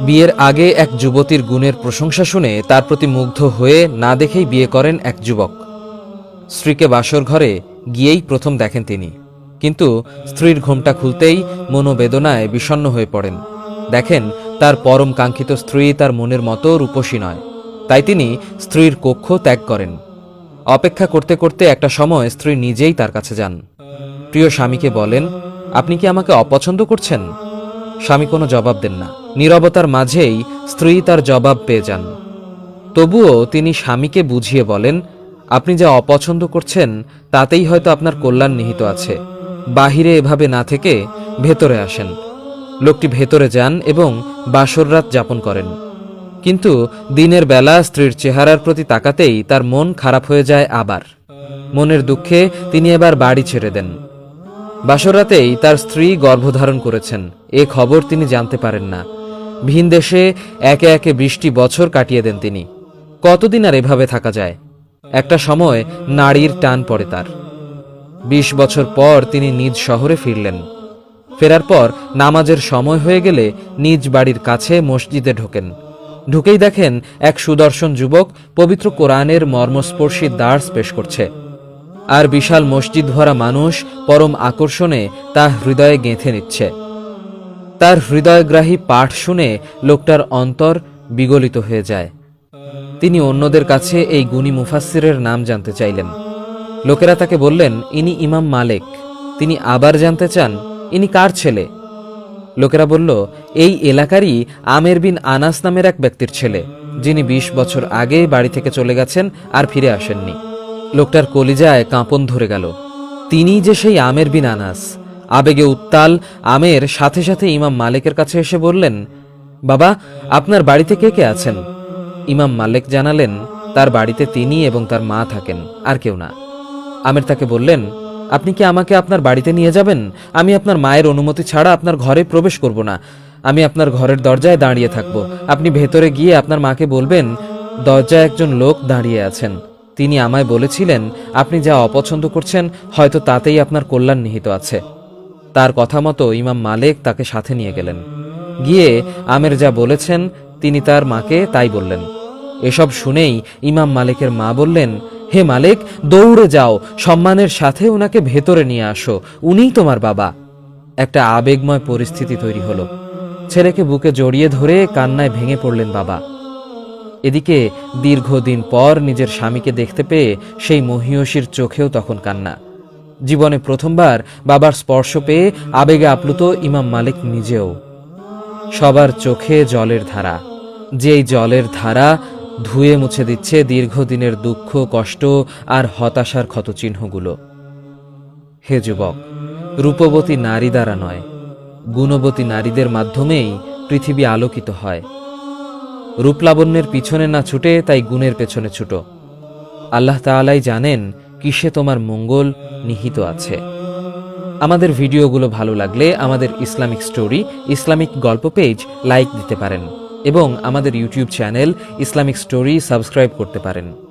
বিয়ের আগে এক যুবতীর গুণের প্রশংসা শুনে তার প্রতি মুগ্ধ হয়ে না দেখেই বিয়ে করেন এক যুবক। স্ত্রীকে বাসর ঘরে গিয়েই প্রথম দেখেন তিনি। কিন্তু স্ত্রীর ঘোমটা খুলতেই মনোবেদনায় বিষণ্ণ হয়ে পড়েন। দেখেন, তার পরম কাঙ্ক্ষিত স্ত্রী তার মনের মতো রূপসী নয়। তাই তিনি স্ত্রীর কক্ষ ত্যাগ করেন। অপেক্ষা করতে করতে একটা সময় স্ত্রী নিজেই তার কাছে যান। প্রিয় স্বামীকে বলেন, আপনি কি আমাকে অপছন্দ করছেন? স্বামী কোনো জবাব দেন না। নীরবতার মাঝেই স্ত্রী তার জবাব পেয়ে যান। তবুও তিনি স্বামীকে বুঝিয়ে বলেন, আপনি যা অপছন্দ করছেন, তাতেই হয়তো আপনার কল্যাণ নিহিত আছে। বাহিরে এভাবে না থেকে ভেতরে আসেন। লোকটি ভেতরে যান এবং বাসররাত যাপন করেন। কিন্তু দিনের বেলা স্ত্রীর চেহারার প্রতি তাকাতেই তার মন খারাপ হয়ে যায় আবার। মনের দুঃখে তিনি এবার বাড়ি ছেড়ে দেন। বাসরাতেই তার স্ত্রী গর্ভধারণ করেছেন। এ খবর তিনি জানতে পারেন না। ভিন দেশে একে একে বৃষ্টি বছর কাটিয়ে দেন তিনি। কতদিন আর এভাবে থাকা যায়? একটা সময় নারীর টান পড়ে তার। বিশ বছর পর তিনি নিজ শহরে ফিরলেন। ফেরার পর নামাজের সময় হয়ে গেলে নিজ বাড়ির কাছে মসজিদে ঢোকেন। ঢুকেই দেখেন এক সুদর্শন যুবক পবিত্র কোরআনের মর্মস্পর্শী দার্স পেশ করছে। আর বিশাল মসজিদ ভরা মানুষ পরম আকর্ষণে তা হৃদয়ে গেঁথে নিচ্ছে। তার হৃদয়গ্রাহী পাঠ শুনে লোকটার অন্তর বিগলিত হয়ে যায়। তিনি অন্যদের কাছে এই গুণী মুফাসসিরের নাম জানতে চাইলেন। লোকেরা তাকে বললেন, ইনি ইমাম মালেক। তিনি আবার জানতে চান, ইনি কার ছেলে? লোকেরা বলল, এই এলাকারই আমের বিন আনাস নামের এক ব্যক্তির ছেলে, যিনি ২০ বছর আগে বাড়ি থেকে চলে গেছেন আর ফিরে আসেননি। লোকটার কলিজায় কাঁপন ধরে গেল। তিনি যে সেই আমের বিন আনাস। আবেগে উত্তাল আমের সাথে সাথে ইমাম মালিকের কাছে এসে বললেন, বাবা, আপনার বাড়িতে কে কে আছেন? ইমাম মালিক জানালেন, তার বাড়িতে তিনি এবং তার মা থাকেন, আর কেউ না। আমের তাকে বললেন, আপনি কি আমাকে আপনার বাড়িতে নিয়ে যাবেন? আমি আপনার মায়ের অনুমতি ছাড়া আপনার ঘরে প্রবেশ করব না। আমি আপনার ঘরের দরজায় দাঁড়িয়ে থাকব। আপনি ভেতরে গিয়ে আপনার মাকে বলবেন, দরজায় একজন লোক দাঁড়িয়ে আছেন তিনি আমায় বলেছিলেন, আপনি যা অপছন্দ করছেন, হয়তো তাতেই আপনার কল্যাণ নিহিত আছে। তার কথা মতো ইমাম মালিক তাকে সাথে নিয়ে গেলেন। গিয়ে আমের যা বলেছেন, তিনি তার মাকে তাই বললেন। এসব শুনেই ইমাম মালিকের মা বললেন, হে মালিক, দৌড়ে যাও, সম্মানের সাথে ওনাকে ভেতরে নিয়ে আসো, উনিই তোমার বাবা। একটা আবেগময় পরিস্থিতি তৈরি হলো। ছেলেকে বুকে জড়িয়ে ধরে কান্নায় ভেঙে পড়লেন বাবা। এদিকে দীর্ঘদিন পর নিজের স্বামীকে দেখতে পেয়ে সেই মহিয়সীর চোখেও তখন কান্না। জীবনে প্রথমবার বাবার স্পর্শ পেয়ে আবেগে আপ্লুত ইমাম মালিক নিজেও। সবার চোখে জলের ধারা। যেই জলের ধারা ধুয়ে মুছে দিচ্ছে দীর্ঘদিনের দুঃখ, কষ্ট আর হতাশার ক্ষতচিহ্নগুলো। হে যুবক, রূপবতী নারী দ্বারা নয়, গুণবতী নারীদের মাধ্যমেই পৃথিবী আলোকিত হয়। রূপলাবণ্যের পিছনে না ছুটে তাই গুণের পেছনে ছুটো। আল্লাহ তালাই জানেন, কিসে তোমার মঙ্গল নিহিত আছে। আমাদের ভিডিওগুলো ভালো লাগলে আমাদের ইসলামিক স্টোরি, ইসলামিক গল্প পেজ লাইক দিতে পারেন এবং আমাদের YouTube channel Islamic story subscribe করতে পারেন।